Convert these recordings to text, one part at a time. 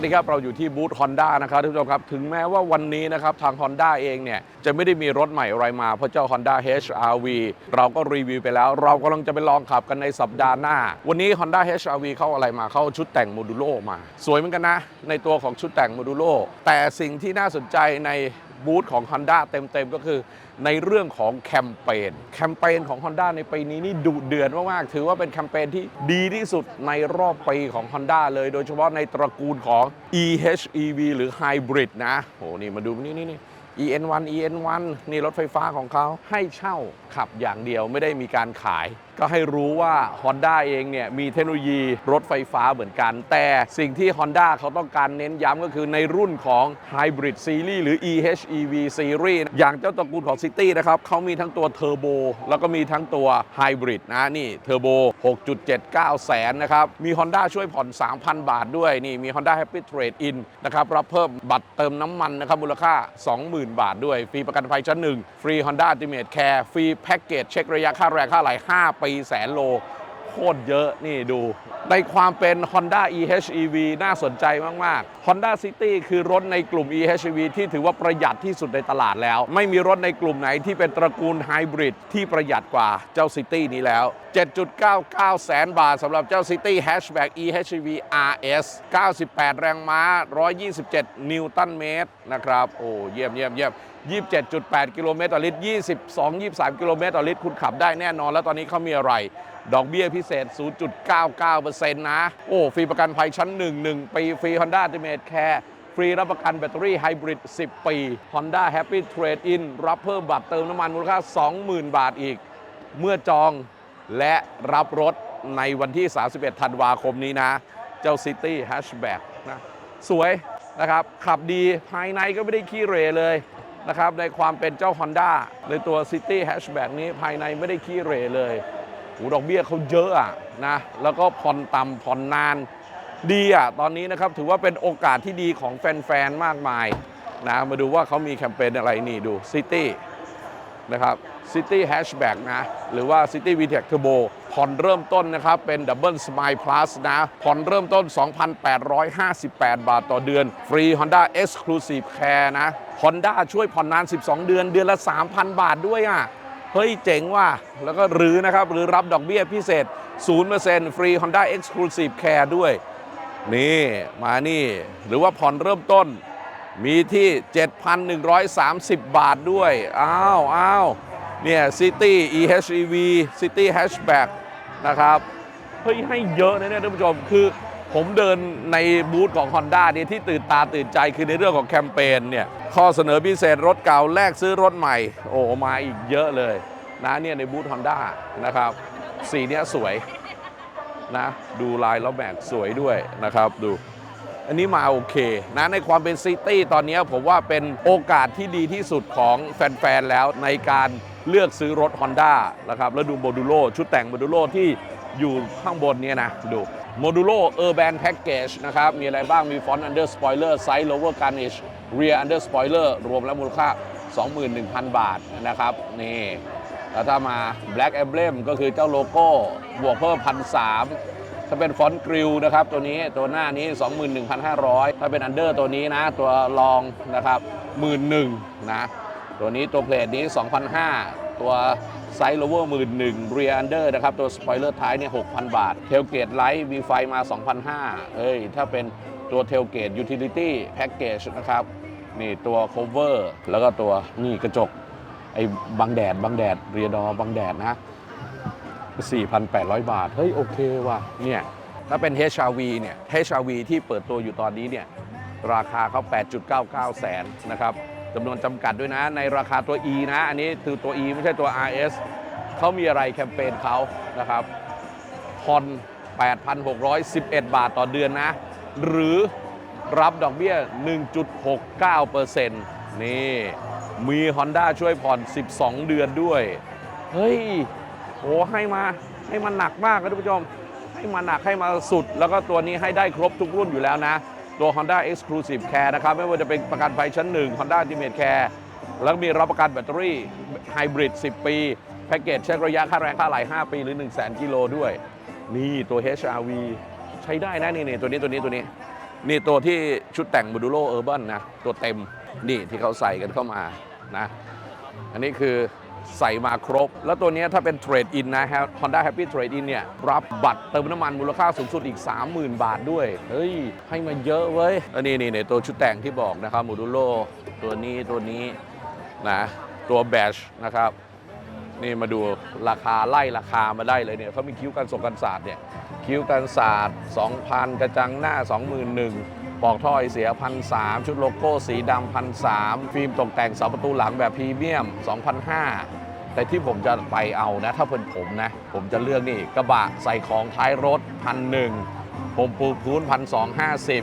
วัสดีครับเราอยู่ที่บูธ Honda นะครับทุกผู้ชมครับ ถึงแม้ว่าวันนี้นะครับทาง Honda เองเนี่ยจะไม่ได้มีรถใหม่อะไรมา เพราะเจ้า Honda HRV เราก็รีวิวไปแล้ว เรากำลังจะไปลองขับกันในสัปดาห์หน้า วันนี้ Honda HRV เข้าอะไรมาเข้าชุดแต่งโมดูโลมา สวยเหมือนกันนะ ในตัวของชุดแต่งโมดูโลแต่สิ่งที่น่าสนใจในบูธของ Honda เต็มๆก็คือ ในเรื่องของแคมเปญแคมเปญของ Honda ในปีนี้นี่ดุเดือดมากๆถือว่าเป็นแคมเปญที่ดีที่สุดในรอบปีของ Honda เลย โดยเฉพาะในตระกูลของ EHEV หรือ Hybrid นะโหนี่มาดูนี่นี่นี่ EN1 EN1 นี่รถไฟฟ้าของเขาให้เช่าขับอย่างเดียวไม่ได้มีการขาย ก็ให้รู้ว่า Honda เองเนี่ยมีเทคโนโลยีรถไฟฟ้าเหมือนกัน แต่สิ่งที่ Honda เขาต้องการเน้นย้ำก็คือในรุ่นของ Hybrid Series หรือ EHEV Series อย่างเจ้าตระกูลของ City นะครับเขามีทั้งตัวเทอร์โบแล้วก็มีทั้งตัว Hybrid นะนี่เทอร์โบ 6.79 แสนนะครับ มี Honda ช่วยผ่อน 3,000 บาทด้วยนี่มี Honda Happy Trade In นะครับรับเพิ่มบัตรเติมน้ำมันนะครับมูลค่า 20,000 บาทด้วย ฟรีประกันภัยชั้นหนึ่งฟรี Honda Ultimate Care ฟรีแพ็กเกจเช็คระยะค่าแรงค่าไหล5ปีแสนโลโคตรเยอะนี่ดู ในความเป็น Honda EHEV น่าสนใจมาก ๆ Honda City คือรถในกลุ่ม EHEV ที่ถือว่าประหยัดที่สุดในตลาดแล้ว ไม่มีรถในกลุ่มไหนที่เป็นตระกูลไฮบริดที่ประหยัดกว่าเจ้า City นี้แล้ว 7.99 แสนบาทสำหรับเจ้า City Hatchback EHEV RS 98 แรงม้า 127 นิวตันเมตรนะครับ โอ้ เยี่ยมเยี่ยมเยี่ยม 27.8 กิโลเมตรต่อลิตร 22-23 กิโลเมตรต่อลิตร คุณขับได้แน่นอน แล้วตอนนี้เขามีอะไร ดอกเบี้ยพิเศษ 0.99%นะ โอ้ ฟรีประกันภัยชั้น 1 1 ปี ฟรี Honda Ultimate Care ฟรีรับประกันแบตเตอรี่ไฮบริด 10 ปี Honda Happy Trade In รับเพิ่มบัตรเติมน้ำมันมูลค่า 20,000 บาทอีก เมื่อจองและรับรถในวันที่ 31 ธันวาคมนี้นะ เจ้า City Hatchback นะ สวยนะครับ ขับดีภายในก็ไม่ได้ขี้เหรเลย นะครับในความเป็นเจ้า Honda ในตัว City Hatchback นี้ภายในไม่ได้ขี้เหรเลยหูดอกเบี้ยเขาเยอะอะนะแล้วก็ผ่อนต่ำผ่อนนานดีอะตอนนี้นะครับถือว่าเป็นโอกาสที่ดีของแฟน ๆ มากมายนะมาดูว่าเขามีแคมเปญอะไรนี่ดู City นะครับ City Hatchback นะ หรือว่า City VTEC Turbo ผ่อนเริ่มต้นนะครับ เป็น Double Smile Plus นะ ผ่อนเริ่มต้น 2,858 บาทต่อเดือน ฟรี Honda Exclusive Care นะ Honda ช่วยผ่อนนาน 12 เดือน เดือนละ 3,000 บาทด้วยอะเฮ้ยเจ๋งว่ะ แล้วก็หรือนะครับ หรือรับดอกเบี้ยพิเศษ 0%ฟรี Honda Exclusive Care ด้วย นี่ มานี่ หรือว่าผ่อนเริ่มต้น มีที่ 7,130 บาทด้วย อ้าวอ้าวเนี่ย City EHEV City Hatchback นะครับเฮ้ยให้เยอะนะเนี่ยท่านผู้ชมคือผมเดินในบูธของ Honda เนี่ยที่ตื่นตาตื่นใจคือในเรื่องของแคมเปญเนี่ยข้อเสนอพิเศษรถเก่าแลกซื้อรถใหม่ โอ้มาอีกเยอะเลยนะเนี่ยในบูธ Honda นะครับสีเนี้ยสวยนะดูลายแล้วแบกสวยด้วยนะครับดูอันนี้มาโอเคนะในความเป็นซิตี้ตอนนี้ผมว่าเป็นโอกาสที่ดีที่สุดของแฟน ๆ แล้วในการ เลือกซื้อรถ Honda นะครับแล้วดูโมดูโลชุดแต่งโมดูโลที่อยู่ข้างบนเนี้นะดูโมดูโล Urban Package นะครับ มีอะไรบ้างมี Front Under Spoiler Side Lower Garnish Rear Under Spoiler รวมแล้วมูลค่า 21,000 บาทนะครับนี่แล้วถ้ามา Black Emblem ก็คือเจ้าโลโก้บวกเพิ่มพันสามถ้าเป็นฟอนต์กริลนะครับ ตัวนี้ตัวหน้านี้ 21,500 ถ้าเป็นอันเดอร์ตัวนี้นะ ตัวรองนะครับ 11,000นะ ตัวนี้ตัวเพลทนี้ 2,500 ตัวไซส์โลเวอร์11,000เรียอันเดอร์นะครับ ตัวสปอยเลอร์ท้ายเนี่ย6,000บาท เทลเกตไลท์มีไฟมา 2,500 เอ้ย ถ้าเป็นตัวเทลเกตยูทิลิตี้แพ็กเกจนะครับ นี่ตัวโคเวอร์แล้วก็ตัวนี่กระจก ไอ้บังแดด บังแดด เรียดอบังแดดนะ 4,800 บาท เฮ้ย โอเคว่ะเนี่ยถ้าเป็น HRV เนี่ย HRV ที่เปิดตัวอยู่ตอนนี้เนี่ยราคาเขา8.99 แสนนะครับ จำนวนจำกัดด้วยนะ ในราคาตัว E นะ อันนี้คือตัว E ไม่ใช่ตัว RS เขามีอะไรแคมเปญเขานะครับผ่อน8,611 บาทต่อเดือนนะ หรือรับดอกเบี้ย 1.69%นี่มี Honda ช่วยผ่อน 12 เดือนด้วย เฮ้ยโอ้ให้มาให้มันหนักมากนะทุกผู้ชม ให้มาหนักให้มาสุด แล้วก็ตัวนี้ให้ได้ครบทุกรุ่นอยู่แล้วนะ ตัว Honda Exclusive Care นะครับ ไม่ว่าจะเป็นประกันภัยชั้น 1 Honda Ultimate Care แล้วก็มีรับประกันแบตเตอรี่ไฮบริด 10 ปี แพ็กเกจเช็คระยะค่าแรงค่าไหล 5 ปี หรือ 1 0 0 0 0 0กิโลด้วย นี่ตัว HRV ใช้ได้นะนี่นี่ตัวนี้ตัวนี้ตัวนี้ นี่ตัวที่ชุดแต่ง Modulo Urban นะ ตัวเต็มนี่ที่เขาใส่กันเข้ามานะ อันนี้คือ ใส่มาครบ แล้วตัวนี้ถ้าเป็นเทรดอินนะฮะ Honda Happy Trade In เนี่ย รับบัตรเติมน้ำมันมูลค่าสูงสุดอีก 30,000 บาทด้วย เฮ้ย ให้มาเยอะเว้ยอันนี้นี่นี่ตัวชุดแต่งที่บอกนะครับ Modulo ตัวนี้ตัวนี้นะตัวแบชนะครับ นี่มาดูราคาไล่ราคามาได้เลยเนี่ยเขามีคิ้วกันส่งกันศาสตร์เนี่ยคิ้วกันศาสตร์2,000 กระจังหน้า 21,000 ปอกท่อไอเสียพันสชุดโลโก้สีดำพันสฟิล์มตกแต่งเสาประตูหลังแบบพรีเมียม2,500แต่ที่ผมจะไปเอานะ ถ้าเป็นผมนะ ผมจะเลือกนี่กระบะใส่ของท้ายรถพันหนึ่งผมปูพื้นพันสองห้าสิบ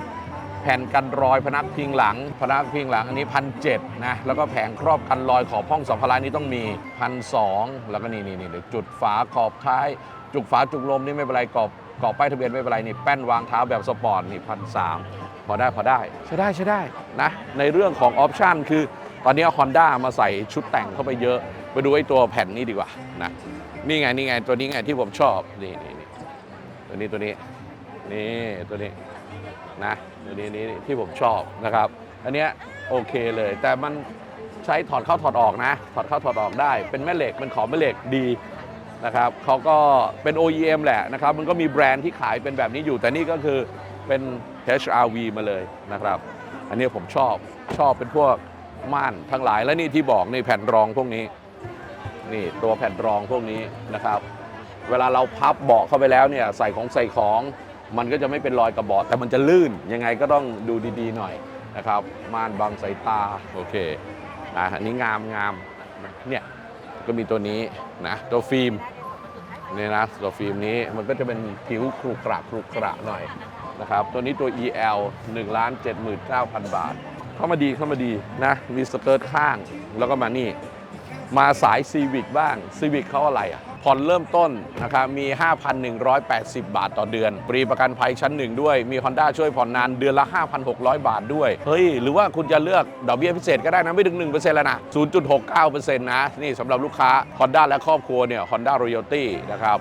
แผ่นกันรอยพนักพิงหลัง พนักพิงหลังอันนี้พันเนะ แล้วก็แผงครอบกันรอยขอบห้องสัมภาระนี้ต้องมีพันสแล้วก็นี่นี่นี่จุดฝาขอบท้าย จุกฝาจุกลมนี่ไม่เป็นไรกรอบกรอบป้ายทะเบียนไม่เป็นไรนี่แป้นวางเท้าแบบสปอร์ตนี่พันส พอได้พอได้ใช้ได้ใช้ได้นะในเรื่องของออปชันคือตอนนี้ Honda มาใส่ชุดแต่งเข้าไปเยอะ ไปดูไอ้ตัวแผ่นนี้ดีกว่านะนี่ไงนี่ไงตัวนี้ไงที่ผมชอบนี่นี่นี่ตัวนี้ตัวนี้นี่ตัวนี้นะตัวนี้นี่ที่ผมชอบนะครับ อันเนี้ยโอเคเลย แต่มันใช้ถอดเข้าถอดออกนะ ถอดเข้าถอดออกได้ เป็นแม่เหล็กเป็นขอบแม่เหล็กดีนะครับเขาก็เป็น OEM แหละนะครับ มันก็มีแบรนด์ที่ขายเป็นแบบนี้อยู่ แต่นี่ก็คือเป็น HRV มาเลยนะครับ อันนี้ผมชอบชอบเป็นพวกม่านทั้งหลายและนี่ที่บอกในแผ่นรองพวกนี้ นี่ตัวแผ่นรองพวกนี้นะครับ เวลาเราพับเบาะเข้าไปแล้วเนี่ยใส่ของใส่ของมันก็จะไม่เป็นรอยกระบาะแต่มันจะลื่นยังไงก็ต้องดูดีๆหน่อยนะครับ ม่านบังสายตาโอเคนะอันนี้งามงามเนี่ยก็มีตัวนี้นะตัวฟิล์มเนี่ยนะตัวฟิล์มนี้มันก็จะเป็นผิวครุกระครุกระหน่อย นะครับ ตัวนี้ตัว EL 1 7 9 0 0 0 บาท เข้ามาดีเข้ามาดีนะ มีสเกิร์ตข้างแล้วก็มานี่ มาสายซีวิ c บ้างซีวิ c เขาอะไรอะผ่อนเริ่มต้นนะครับมี 5,180 บาทต่อเดือนฟรีประกันภัยชั้นหนึ่งด้วย มี Honda ช่วยผ่อนนานเดือนละ 5,600 บาทด้วย เฮ้ย หรือว่าคุณจะเลือกดอกเบี้ยพิเศษก็ได้นะ ไม่ถึง 1%แล้วนะ 0.69%นะ นี่สำหรับลูกค้า Honda และครอบครัวเนี่ย Honda Royalty นะครับ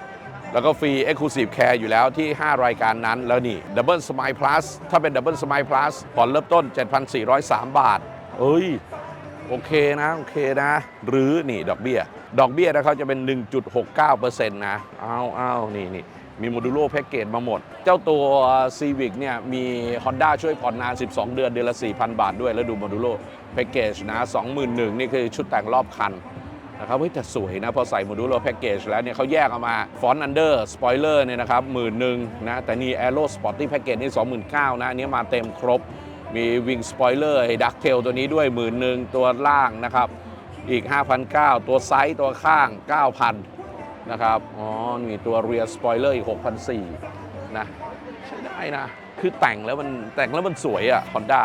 แล้วก็ฟรี Exclusive Care อยู่แล้วที่ 5 รายการนั้นแล้วนี่ Double Smile Plus ถ้าเป็น Double Smile Plus ผ่อนเริ่มต้น 7,403 บาทเฮ้ย โอเคนะ โอเคนะ หรือนี่ดอกเบี้ย ดอกเบี้ยนะเขาจะเป็น 1.69%นะเอาเอานี่นี่มีโมดูโลแพ็กเกจมาหมด เจ้าตัว Civic เนี่ยมี Honda ช่วยผ่อนนาน 12 เดือน เดือนละ 4,000 บาทด้วย แล้วดูโมดูโลแพ็กเกจนะ 21,000 นี่คือชุดแต่งรอบคัน นะครับเฮ้ยแต่สวยนะ พอใส่โมดูลแพ็กเกจแล้วเนี่ยเขาแยกออกมาฟอนต์อันเดอร์สปอยเลอร์เนี่ยนะครับหมื่นหนึ่งนะแต่นี่แอโร่สปอร์ตี้แพ็กเกจนี่สองหมื่นเก้านะอันนี้มาเต็มครบมีวิงสปอยเลอร์ดักเทลตัวนี้ด้วยหมื่นหนึ่งตัวล่างนะครับอีก5,900ตัวไซส์ตัวข้าง 9,000 นะครับ อ๋อมีตัวเรียสปอยเลอร์อีก6,400นะใช้ได้นะ คือแต่งแล้วมันแต่งแล้วมันสวยอะ Honda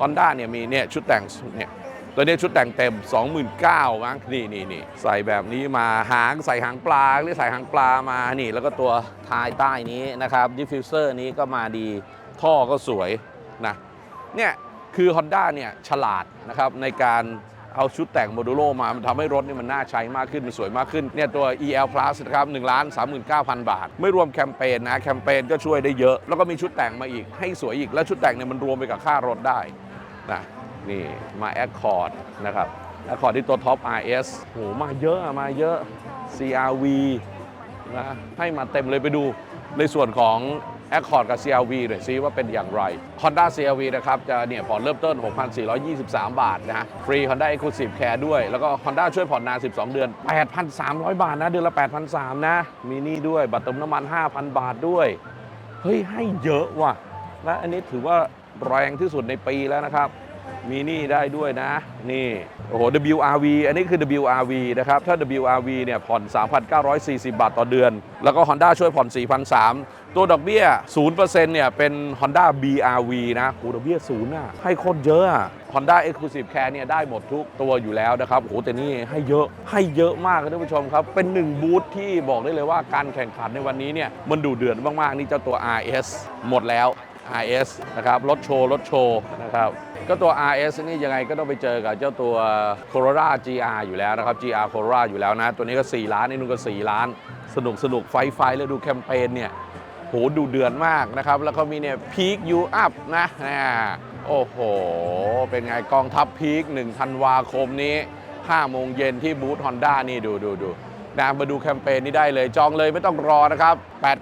Honda เนี่ยมีเนี่ยชุดแต่งเนี่ย ตัวนี้ชุดแต่งเต็ม 29,000มั้งนี่นี่นี่ใส่แบบนี้มาหางใส่หางปลาหรือใส่หางปลามานี่ แล้วก็ตัวท้ายใต้นี้นะครับดิฟฟิวเซอร์นี้ก็มาดีท่อก็สวยนะเนี่ยคือ Honda เนี่ยฉลาดนะครับในการเอาชุดแต่งโมดูโลมา มันทำให้รถนี่มันน่าใช้มากขึ้น มันสวยมากขึ้น เนี่ยตัว EL Plus นะครับ1ล้าน39,000บาท ไม่รวมแคมเปญนะ แคมเปญก็ช่วยได้เยอะ แล้วก็มีชุดแต่งมาอีก ให้สวยอีก แล้วชุดแต่งเนี่ยมันรวมไปกับค่ารถได้นะ นี่มา Accord นะครับ Accord ที่ตัวท็อป RS โหมาเยอะมาเยอะ CRV นะให้มาเต็มเลยไปดูในส่วนของ Accord กับ CRV หน่อยซิว่าเป็นอย่างไร Honda CRV นะครับ จะเนี่ยผ่อนเริ่มต้น 6,423 บาทนะฟรี Honda Exclusive Care ด้วย แล้วก็ Honda ช่วยผ่อนนาน 12 เดือน 8,300 บาทนะ เดือนละ 8,300 นะ มีนี่ด้วย บัตรเติมน้ำมัน 5,000 บาทด้วย เฮ้ย ให้เยอะว่ะ และอันนี้ถือว่าแรงที่สุดในปีแล้วนะครับ มีนี่ได้ด้วยนะ นี่ โอ้โห WRV อันนี้คือ WRV นะครับ ถ้า WRV เนี่ย ผ่อน 3,940 บาทต่อเดือน แล้วก็ Honda ช่วยผ่อน 4,300 ตัวดอกเบี้ย 0%เนี่ย เป็น Honda BRV นะโอ้ดอกเบี้ยศูนย์อะ ให้โคตรเยอะอะ Honda Exclusive Care เนี่ย ได้หมดทุกตัวอยู่แล้วนะครับโอ้โหแต่นี่ให้เยอะ ให้เยอะมากครับท่านผู้ชมครับ เป็นหนึ่งบูธที่บอกได้เลยว่าการแข่งขันในวันนี้เนี่ย มันดูเดือดมากๆ นี่เจ้าตัว RS หมดแล้ว RS นะครับรถโชว์รถโชว์นะครับก็ตัว RS นี่ยังไงก็ต้องไปเจอกับเจ้าตัว Corolla GR อยู่แล้วนะครับ GR Corolla อยู่แล้วนะ ตัวนี้ก็ 4 ล้านนี่นู่นก็ 4 ล้าน สนุกสนุกไฟไฟแล้วดูแคมเปญเนี่ยโหดูเดือนมากนะครับ แล้วก็มีเนี่ยพีคยูอัพนะนะโอ้โห เป็นไงกองทัพพีค1ธันวาคมนี้5โมงเย็นที่บูธฮอนด้านี่ดูดูดู นะมาดูแคมเปญนี้ได้เลยจองเลยไม่ต้องรอนะครับ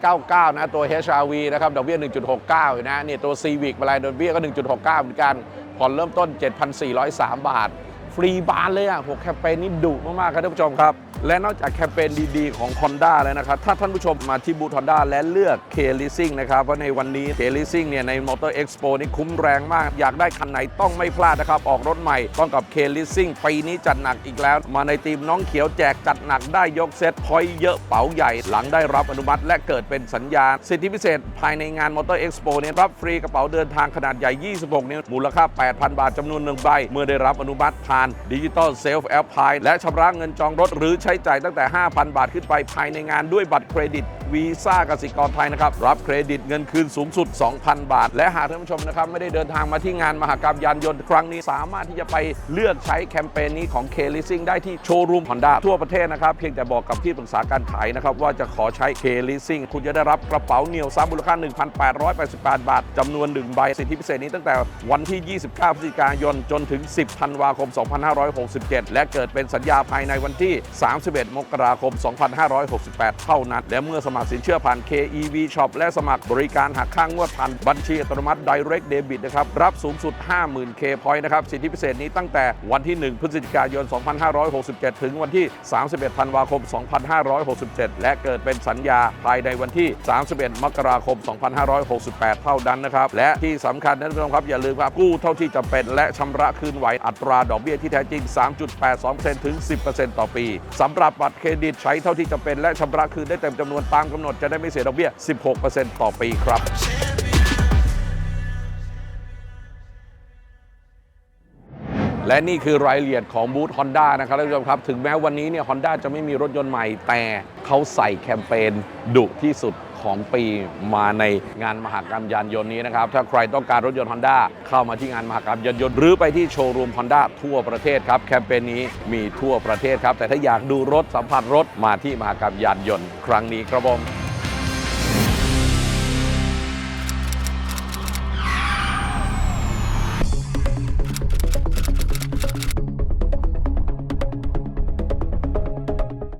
899 นะ ตัว HRV นะครับ ดอกเบี้ย 1.69 นะนี่ตัว Civic มาลายดอกเบี้ยก็ 1.69 เหมือนกัน ผ่อนเริ่มต้น 7,403 บาท ฟรีบานเลยอะผมแคมเปญนี้ดุมากๆ ครับท่านผู้ชมครับ และนอกจากแคมเปญดีๆ ของ Honda แล้วนะครับ ถ้าท่านผู้ชมมาที่บูธ Honda และเลือก K Leasing นะครับ เพราะในวันนี้ K Leasing เนี่ยใน Motor Expo นี่คุ้มแรงมาก อยากได้คันไหนต้องไม่พลาดนะครับ ออกรถใหม่ ต้องกับ K Leasing ปีนี้จัดหนักอีกแล้ว มาในทีมน้องเขียวแจกจัดหนักได้ยกเซตพอยเยอะเป๋าใหญ่ หลังได้รับอนุมัติ และเกิดเป็นสัญญา สิทธิพิเศษ ภายในงาน Motor Expo เนี่ยรับฟรีกระเป๋าเดินทางขนาดใหญ่ 26 นิ้วมูลค่า 8,000 บาทจำนวนหนึ่งใบเมื่อได้รับอนุมัติผ่านดิจิตอลเซลฟ์แอปพลายและชำระเงินจองรถหรือใช้จ่ายตั้งแต่ 5,000 บาทขึ้นไปภายในงานด้วยบัตรเครดิต วีซ่ากสิกรไทยนะครับ รับเครดิตเงินคืนสูงสุด 2,000 บาท และหากท่านผู้ชมนะครับ ไม่ได้เดินทางมาที่งานมหกรรมยานยนต์ครั้งนี้ สามารถที่จะไปเลือกใช้แคมเปญนี้ของ K Leasing ได้ที่โชว์รูม Honda ทั่วประเทศนะครับ เพียงแต่บอกกับที่ปรึกษาการขายนะครับ ว่าจะขอใช้ K Leasing คุณจะได้รับกระเป๋าเหนียวซับมูลค่า 1,888 บาทจำนวน1ใบสิทธิพิเศษนี้ตั้งแต่วันที่ 29 พฤศจิกายนจนถึง 10 ธันวาคม 2567 และเกิดเป็นสัญญาภายในวันที่ 31 มกราคม 2568 เท่านั้น และเมื่อสมัครสินเชื่อผ่าน KEV Shop และสมัครบริการหักค่างวดผ่านบัญชีอัตโนมัติ Direct Debit นะครับ รับสูงสุด 50,000 K Point นะครับ สิทธิพิเศษนี้ตั้งแต่วันที่ 1 พฤศจิกายน 2567 ถึงวันที่ 31 ธันวาคม 2567 และเกิดเป็นสัญญาภายในวันที่ 31 มกราคม 2568 เท่านั้นนะครับ และที่สำคัญนะท่านผู้ชมครับ อย่าลืมครับ กู้เท่าที่จำเป็น และชำระคืนไหวอัตราดอกเบี้ยที่แท้จริง 3.82%ถึง 10%ต่อปีสำหรับบัตรเครดิตใช้เท่าที่จำเป็นและชำระคืนได้เต็มจำนวนตามกำหนดจะได้ไม่เสียดอกเบี้ย 16%ต่อปีครับและนี่คือรายละเอียดของบูธ Honda นะครับท่านผู้ชมครับ ถึงแม้วันนี้เนี่ย Honda จะไม่มีรถยนต์ใหม่ แต่เขาใส่แคมเปญดุที่สุด ของปีมาในงานมหกรรมยานยนต์นี้นะครับ ถ้าใครต้องการรถยนต์ Honda เข้ามาที่งานมหกรรมยานยนต์ หรือไปที่โชว์รูม Honda ทั่วประเทศครับ แคมเปญนี้มีทั่วประเทศครับ แต่ถ้าอยากดูรถสัมผัสรถมาที่มหกรรมยานยนต์ ครั้งนี้ครับผม